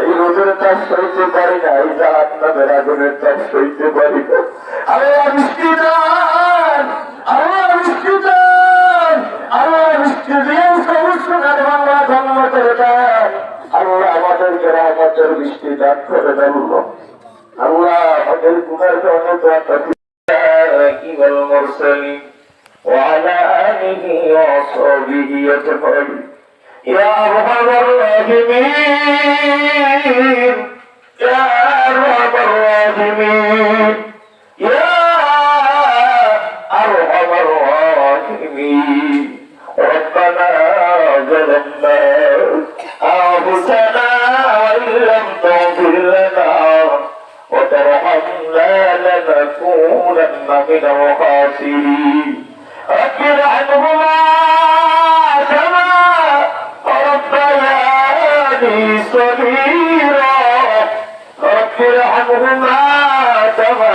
এই রোজের তাপ সইতে পারি না এই জাহান্নামের আগুনের তাপ সইতে পারি না আরে মিষ্টি দান আরে মিষ্টি দান আরে মিষ্টি দিয়ে সবুজ সোনার বাংলা জন্ম করে দেন আল্লাহ আমাদের গ্রামাচল মিষ্টি দান করে দেন। الكفة والقتلاء والمرسلين وعلى آله وأصحابه يتفعل يا أرحم الراحمين يا أرحم الراحمين يا أرحم الراحمين ربنا ظلمنا أنفسنا وإن لم تغفر وترحمنا لنكونن من الخاسرين. رب ارحمهما كما ربياني صغيرا. رب ارحمهما كما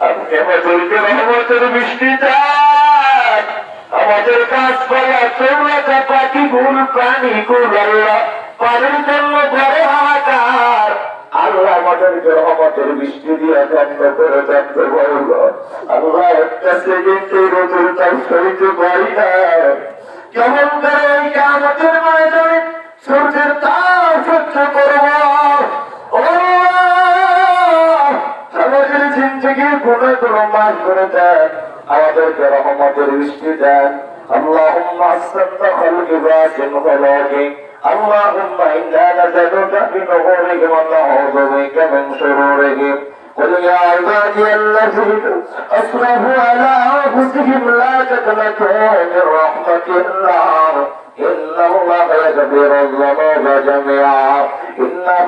আমাদেরকে রহমতের বৃষ্টি চান আমাদের গুল প্রাণী গুল পানির জন্য ঘরে হাহাকার। কেমন করে এই করে দেন আমাদেরকে রহমতের বৃষ্টি দেন اللهم أحسنت خلق ذات خلاقك اللهم إنا نسألك بنورهم ونعوذ بك من شرورهم قل يا عبادي الذين أسرفوا على أنفسهم لا تقنطوا من رحمة الله إن الله يغفر الذنوب جميعا إنه